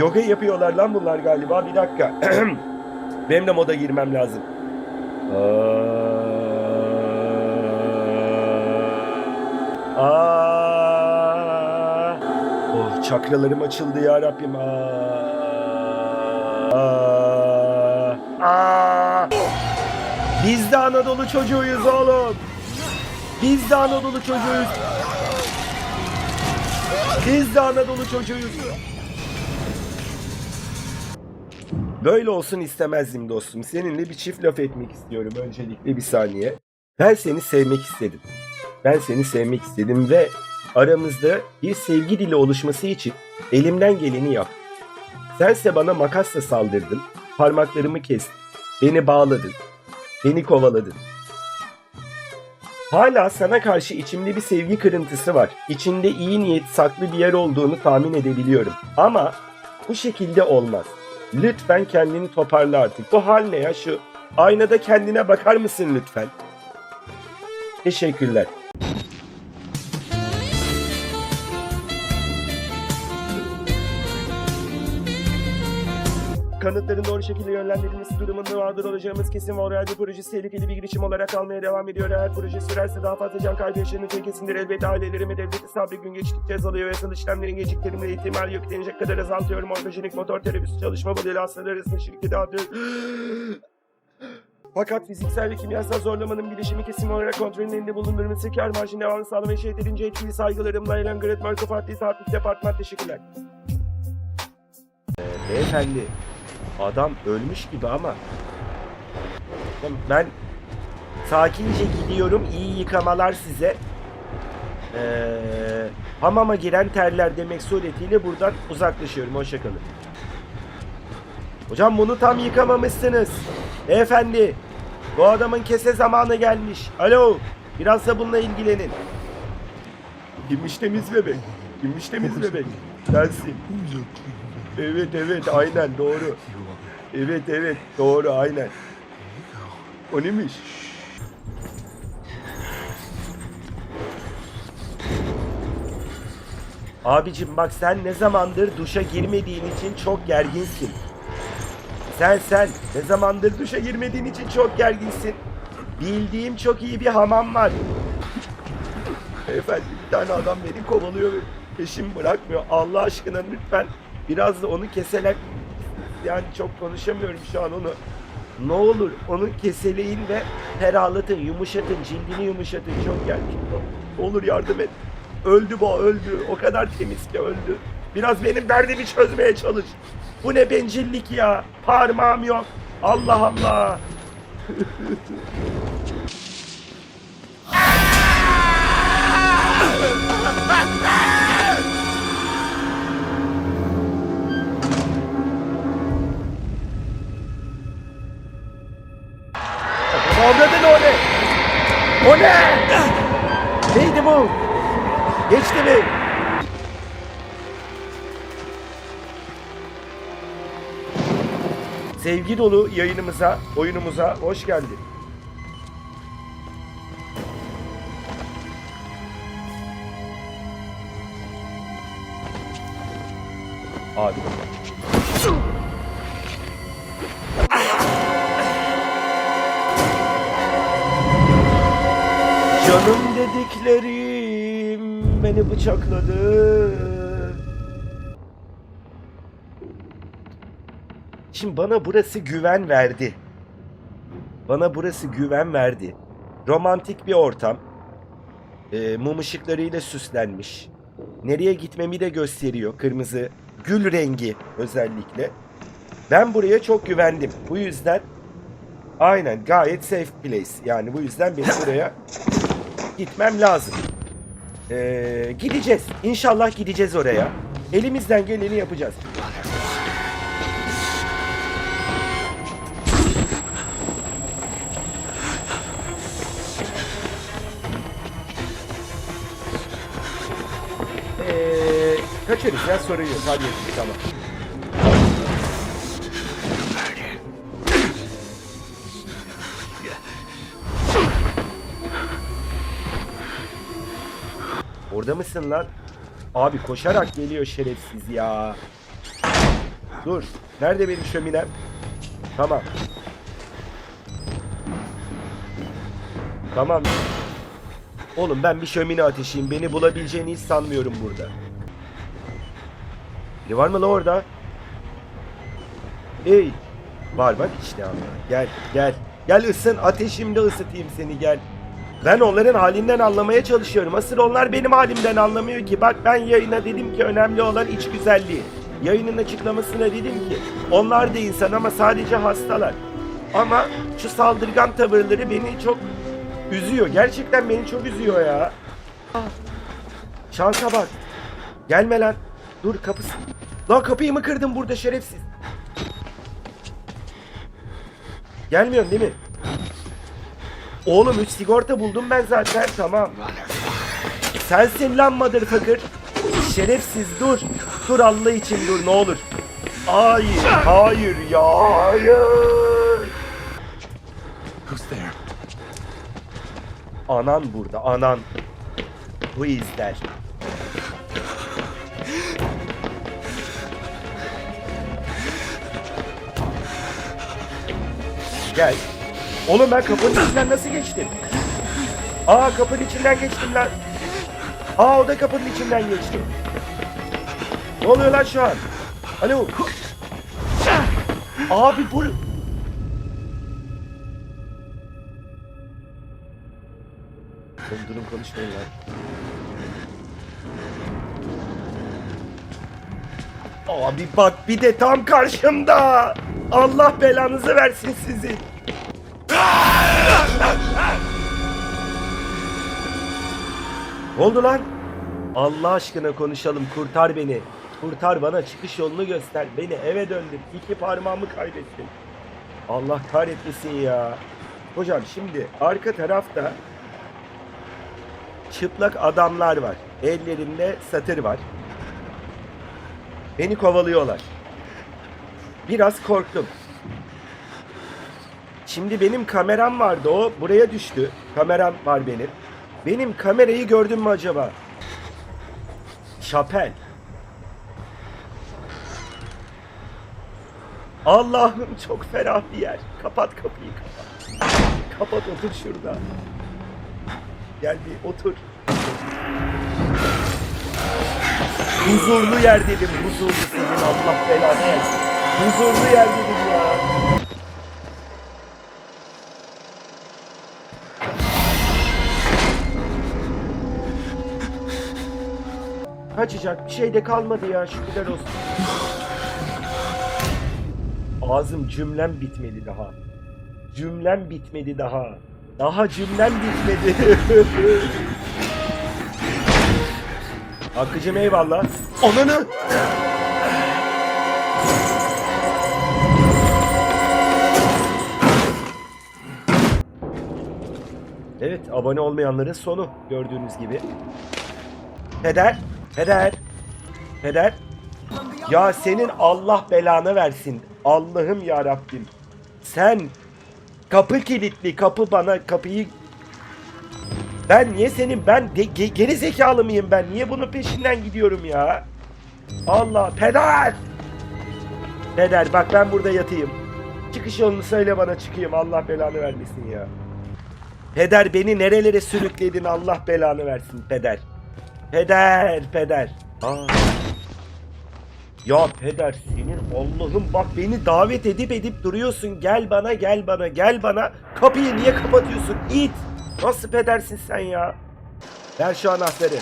Yoga yapıyorlar lan bunlar galiba. Bir dakika. Benim de moda girmem lazım. Aa. Aa. Oh, çakralarım açıldı ya Rabbim. Aa. Aa. Biz de Anadolu çocuğuyuz oğlum. Biz de Anadolu çocuğuyuz. Biz de Anadolu çocuğuyuz. Böyle olsun istemezdim dostum. Seninle bir çift laf etmek istiyorum öncelikle bir saniye. Ben seni sevmek istedim. Ben seni sevmek istedim ve aramızda bir sevgi dili oluşması için elimden geleni yaptım. Sense bana makasla saldırdın, parmaklarımı kestin, beni bağladın, beni kovaladın. Hala sana karşı içimde bir sevgi kırıntısı var. İçinde iyi niyet saklı bir yer olduğunu tahmin edebiliyorum. Ama bu şekilde olmaz. Lütfen kendini toparla artık. Bu hal ne ya şu? Aynada kendine bakar mısın lütfen? Teşekkürler. Kanıtların doğru şekilde yönlendirilmesi durumunda mağdur olacağımız kesin ve oraya projesi tehlikeli bir girişim olarak almaya devam ediyor. Eğer proje sürerse daha fazla can kaybı yaşanacak kesindir. Elbette ailelerime devleti sabrı gün geçtikçe azalıyor. Yasal işlemlerin geciktirilme ihtimal yok denecek kadar azaltıyor. Morfojenik motor terapisi çalışma modeli hastalar arasında şirketi atıyor. Fakat fiziksel ve kimyasal zorlamanın bileşimi kesim olarak kontrolün elinde bulundurması kar marjının devamını sağlamaya şey edince etkili saygılarımla Ellen Great Marco Parti Saatlik Departman teşekkürler. Beyefendi adam ölmüş gibi ama ben sakince gidiyorum iyi yıkamalar size ee, hamama giren terler demek suretiyle buradan uzaklaşıyorum hoşçakalın. Hocam bunu tam yıkamamışsınız. Beyefendi bu adamın kese zamanı gelmiş. Alo biraz da bununla ilgilenin. Kimmiş temiz bebek? Kimmiş temiz bebek? Sensin. Evet evet aynen doğru. Evet evet doğru aynen. O neymiş? Abicim bak sen ne zamandır duşa girmediğin için çok gerginsin. Sen sen ne zamandır duşa girmediğin için çok gerginsin. Bildiğim çok iyi bir hamam var. Efendim bir tane adam beni kovalıyor ve peşimi bırakmıyor. Allah aşkına lütfen biraz da onu keseler. Yani çok konuşamıyorum şu an onu. Ne olur onu keseleyin ve ferahlatın, yumuşatın, cildini yumuşatın. Çok. Ne olur yardım et. Öldü bu, öldü. O kadar temiz ki öldü. Biraz benim derdimi çözmeye çalış. Bu ne bencillik ya. Parmağım yok. Allah Allah. O ne? Neydi bu? Geçti mi? Sevgi dolu yayınımıza, oyunumuza hoş geldin. Abi. Canım dediklerim beni bıçakladı. Şimdi bana burası güven verdi. Bana burası güven verdi. Romantik bir ortam. Ee, mum ışıklarıyla süslenmiş. Nereye gitmemi de gösteriyor. Kırmızı gül rengi özellikle. Ben buraya çok güvendim. Bu yüzden aynen gayet safe place. Yani bu yüzden benim buraya gitmem lazım. Ee, gideceğiz. İnşallah gideceğiz oraya. Elimizden geleni yapacağız. Ee, kaçarız ya sorun. Hadi tamam. Orada mısın lan? Abi koşarak geliyor şerefsiz ya. Dur. Nerede benim şöminem? Tamam. Tamam. Oğlum ben bir şömine ateşiyim. Beni bulabileceğini hiç sanmıyorum burada. Biri var mı la orada? Ey. Var bak işte ama. Gel gel. Gel ısın ateşimde ısıtayım seni gel. Ben onların halinden anlamaya çalışıyorum. Asıl onlar benim halimden anlamıyor ki. Bak ben yayına dedim ki önemli olan iç güzelliği. Yayının açıklamasına dedim ki onlar da insan ama sadece hastalar. Ama şu saldırgan tavırları beni çok üzüyor. Gerçekten beni çok üzüyor ya. Şansa bak. Gelme lan. Dur kapısı. Lan kapıyı mı kırdın burada şerefsiz? Gelmiyorsun değil mi? Oğlum 3 sigorta buldum ben zaten tamam. Sensin lan motherfucker. Şerefsiz dur. Dur Allah için dur ne olur. Hayır, hayır ya, hayır. Who's there? Anan burada, anan. Bu izler. Gel. Oğlum ben kapının içinden nasıl geçtim? Aa kapının içinden geçtim lan. Aa o da kapının içinden geçti. Ne oluyor lan şu an? Alo. Abi bu... Oğlum durun konuşmayın lan. Abi bak bir de tam karşımda. Allah belanızı versin sizin. Ne oldu lan? Allah aşkına konuşalım. Kurtar beni. Kurtar bana çıkış yolunu göster. Beni eve döndür. İki parmağımı kaybettim. Allah kahretmesin ya. Hocam şimdi arka tarafta çıplak adamlar var. Ellerinde satır var. Beni kovalıyorlar. Biraz korktum. Şimdi benim kameram vardı o buraya düştü. Kameram var benim. Benim kamerayı gördün mü acaba? Şapel. Allah'ım çok ferah bir yer. Kapat kapıyı kapat. Kapat otur şurada. Gel bir otur. Huzurlu yer dedim. Huzurlu senin Allah belanı. Huzurlu yer dedim ya. Kaçacak bir şey de kalmadı ya şükürler olsun. Ağzım cümlem bitmedi daha. Cümlem bitmedi daha. Daha cümlem bitmedi. Hakkıcım eyvallah. Ananı! Evet, abone olmayanların sonu gördüğünüz gibi. Peder, peder, peder. Ya senin Allah belanı versin. Allah'ım ya Rabbim. Sen kapı kilitli, kapı bana kapıyı ben niye senin ben de, ge- geri zekalı mıyım ben? Niye bunun peşinden gidiyorum ya? Allah peder! Peder bak ben burada yatayım. Çıkış yolunu söyle bana çıkayım. Allah belanı vermesin ya. Peder beni nerelere sürükledin Allah belanı versin peder. Peder peder. Aa. Ya peder senin Allah'ım bak beni davet edip edip duruyorsun. Gel bana gel bana gel bana. Kapıyı niye kapatıyorsun? İt. Nasıl pedersin sen ya? Ver şu anahtarı.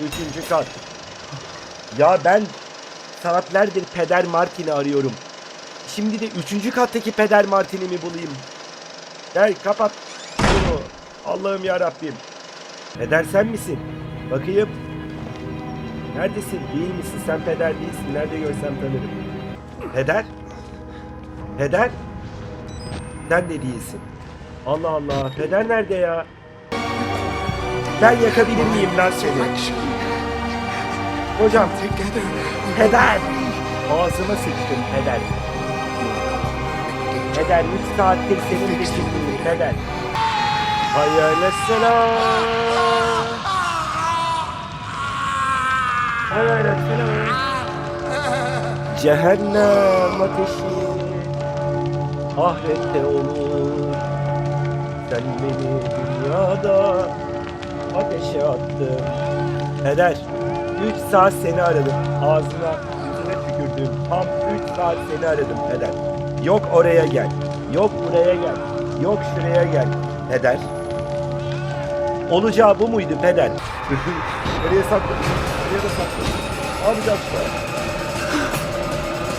Üçüncü kat. Ya ben saatlerdir peder Martin'i arıyorum. Şimdi de üçüncü kattaki peder Martin'i mi bulayım? Gel kapat. Allah'ım ya Rabbim. Peder sen misin? Bakayım. Neredesin? Değil misin? Sen peder değilsin. Nerede görsem tanırım. Peder? Peder? Sen de değilsin. Allah Allah. Peder nerede ya? Ben yakabilir miyim lan seni? Hocam. Peder. Ağzıma sıçtın peder. Peder 3 saattir senin peşindeyim peder. Cehennem ateşi ahirette olur. Sen beni dünyada ateşe attın. Peder, 3 saat seni aradım. Ağzına, yüzüne tükürdüm. Tam 3 saat seni aradım Peder. Yok oraya gel. Yok buraya gel. Yok şuraya gel. Peder. Olacağı bu muydu Peder? Nereye sakladın? Nereye de yapacağız şu an?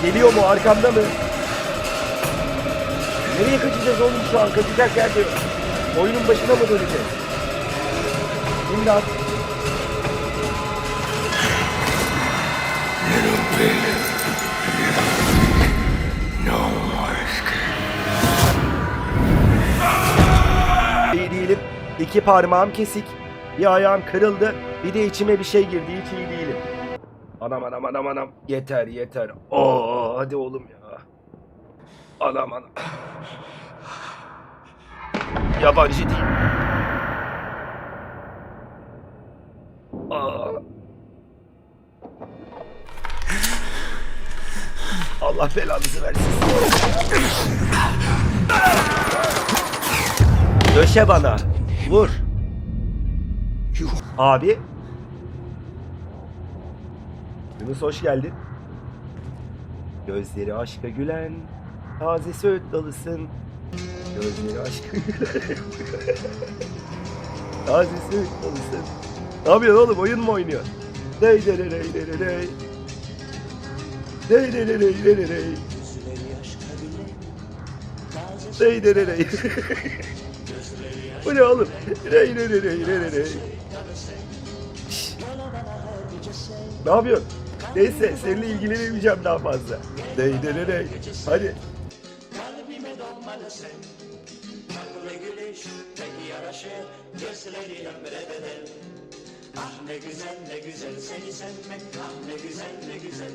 Geliyor mu? Arkamda mı? Nereye kaçacağız oğlum şu an? Kaçacak yer de yok. Oyunun başına mı döneceğiz? İmdat. İki parmağım kesik. Bir ayağım kırıldı. Bir de içime bir şey girdi. Hiç iyi değilim. Anam anam anam anam. Yeter yeter. Oo hadi oğlum ya. Anam anam. Yabancı değil. Aa. Allah belanızı versin. Döşe bana. Vur. Abi. Yunus hoş geldin. Gözleri aşka gülen, taze söğüt dalısın. Gözleri aşka gülen. taze söğüt dalısın. Ne yapıyorsun oğlum? Oyun mu dey dey dey dey dey dey. Dey dey dey dey dey dey dey. Dey dey dey dey. Bu ne oğlum? Rey rey rey rey rey rey. Ne yapıyorsun? Neyse seninle ilgilenemeyeceğim daha fazla. Dey dey dey dey. Hadi. Ah ne güzel ne güzel seni sevmek Ah ne güzel ne güzel